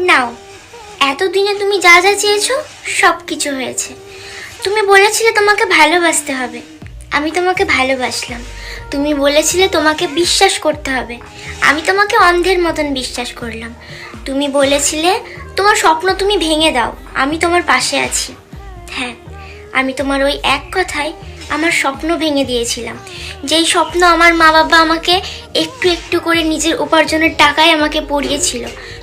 নাও, এতদিনে তুমি যা যা চেয়েছো সব কিছু হয়েছে। তুমি বলেছিলে তোমাকে ভালোবাসতে হবে। আমি তোমাকে ভালোবাসলাম। তুমি বলেছিলে তোমাকে বিশ্বাস করতে হবে। আমি তোমাকে অন্ধের মতন বিশ্বাস করলাম। তুমি বলেছিলে, তোমার স্বপ্ন তুমি ভেঙে দাও। আমি তোমার পাশে আছি। আমি তোমার ওই এক কথায় আমার স্বপ্ন ভেঙে দিয়েছিলাম। যেই স্বপ্ন আমার মা বাবা আমাকে একটু একটু করে নিজের উপার্জনের টাকায় আমাকে পড়িয়েছিল,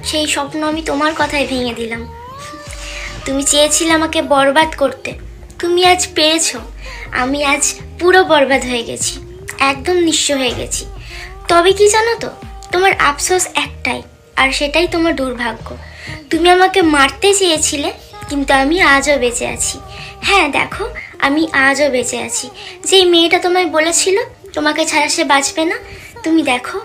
সেই স্বপ্ন আমি তোমার কথায় ভেঙে দিলাম। তুমি চেয়েছিলে আমাকে বরবাদ করতে। তুমি আজ পেরেছ আমি আজ পুরো বরবাদ হয়ে গেছি, একদম নিঃস্ব হয়ে গেছি। তবে কি জানো তো, তোমার আফসোস একটাই, আর সেটাই তোমার দুর্ভাগ্য। তুমি আমাকে মারতে চেয়েছিলে, কিন্তু আমি আজও বেঁচে আছি। হ্যাঁ দেখো, আমি আজও বেঁচে আছি। যেই মেয়েটা তোমায় বলেছিল, তোমাকে ছাড়া সে বাঁচবে না, তুমি দেখো,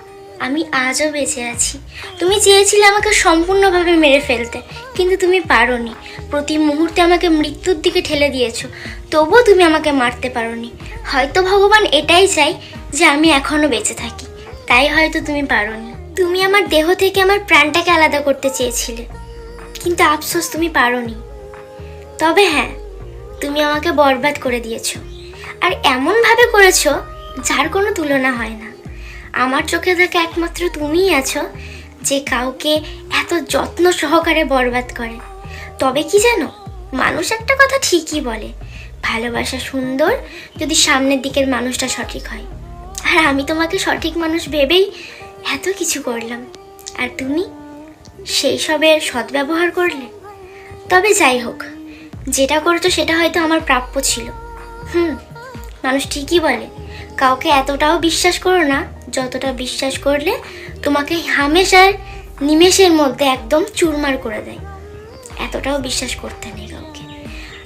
আমি আজও বেঁচে আছি। তুমি চেয়েছিলে আমাকে সম্পূর্ণভাবে মেরে ফেলতে, কিন্তু তুমি পারোনি। প্রতি মুহূর্তে আমাকে মৃত্যুর দিকে ঠেলে দিয়েছ, তবুও তুমি আমাকে মারতে পারোনি। হয়তো ভগবান এটাই চাই যে আমি এখনও বেঁচে থাকি, তাই হয়তো তুমি পারোনি। তুমি আমার দেহ থেকে আমার প্রাণটাকে আলাদা করতে চেয়েছিলে, কিন্তু আফসোস তুমি পারোনি। তবে হ্যাঁ তুমি আমাকে বরবাদ করে দিয়েছ। আর এমনভাবে করেছ যার কোনো তুলনা হয় না। আমার চোখে থাকা একমাত্র তুমিই আছো যে কাউকে এত যত্ন সহকারে বরবাদ করে। তবে কি জানো, মানুষ একটা কথা ঠিকই বলে, ভালোবাসা সুন্দর যদি সামনের দিকের মানুষটা সঠিক হয়। আর আমি তোমাকে সঠিক মানুষ ভেবেই এত কিছু করলাম। আর তুমি সেই সবের সদ্ব্যবহার করলে। তবে যাই হোক যেটা করেছ সেটা হয়তো আমার প্রাপ্য ছিল। হুম, মানুষ ঠিকই বলে। কাউকে এতটাও বিশ্বাস করো না, যতটা বিশ্বাস করলে তোমাকে হামেশার নিমেষের মধ্যে একদম চুরমার করে দেয়। এতটাও বিশ্বাস করতে নেই কাউকে।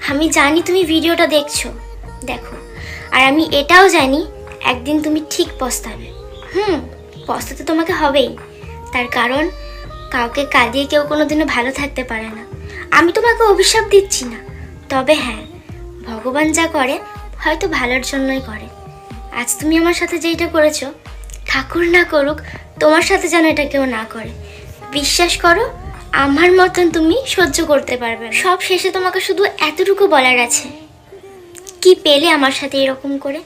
আমি জানি তুমি ভিডিওটা দেখছ, দেখো। আর আমি এটাও জানি, একদিন তুমি ঠিক পস্তাবে। হুম, পস্তাতে তোমাকে হবেই। তার কারণ, কাউকে কাঁদিয়ে কেউ কোনোদিনও ভালো থাকতে পারে না। আমি তোমাকে অভিশাপ দিচ্ছি না। তবে হ্যাঁ ভগবান যা করে, হয়তো ভালোর জন্যই করে। আজ তুমি আমার সাথে যেইটা করেছ, ঠাকুর না করুক, তোমার সাথে যেন এটা কেউ না করে। বিশ্বাস করো, আমার মতন তুমি সহ্য করতে পারবে সব শেষে তোমাকে শুধু এতটুকু বলার আছে। কি পেলে আমার সাথে এরকম করে?